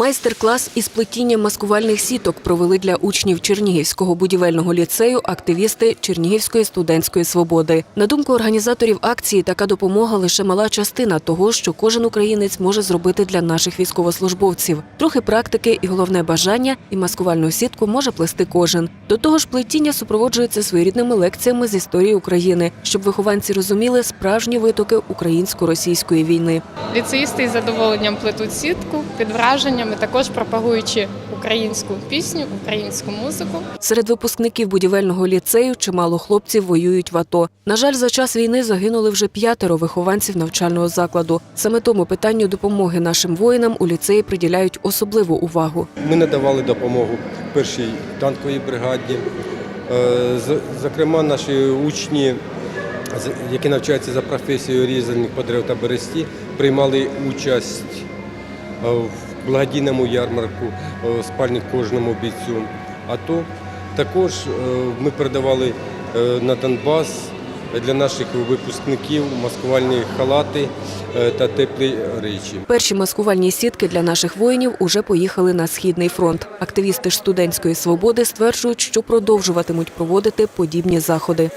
Майстер-клас із плетіння маскувальних сіток провели для учнів Чернігівського будівельного ліцею активісти Чернігівської студентської свободи. На думку організаторів акції, така допомога лише мала частина того, що кожен українець може зробити для наших військовослужбовців. Трохи практики і головне бажання, і маскувальну сітку може плести кожен. До того ж, плетіння супроводжується своєрідними лекціями з історії України, щоб вихованці розуміли справжні витоки українсько-російської війни. Ліцеїсти із задоволенням плетуть сітку під враженнями, також пропагуючи українську пісню, українську музику. Серед випускників будівельного ліцею чимало хлопців воюють в АТО. На жаль, за час війни загинули вже п'ятеро вихованців навчального закладу. Саме тому питанню допомоги нашим воїнам у ліцеї приділяють особливу увагу. Ми надавали допомогу першій танковій бригаді. Е, з- Зокрема, наші учні, які навчаються за професією різальних по дерев та бересті, приймали участь е, в благодійному ярмарку е, спальник кожному бійцю. АТО. також е, ми передавали е, на Донбас для наших випускників маскувальні халати та теплі речі. Перші маскувальні сітки для наших воїнів уже поїхали на східний фронт. Активісти ж студентської свободи стверджують, що продовжуватимуть проводити подібні заходи.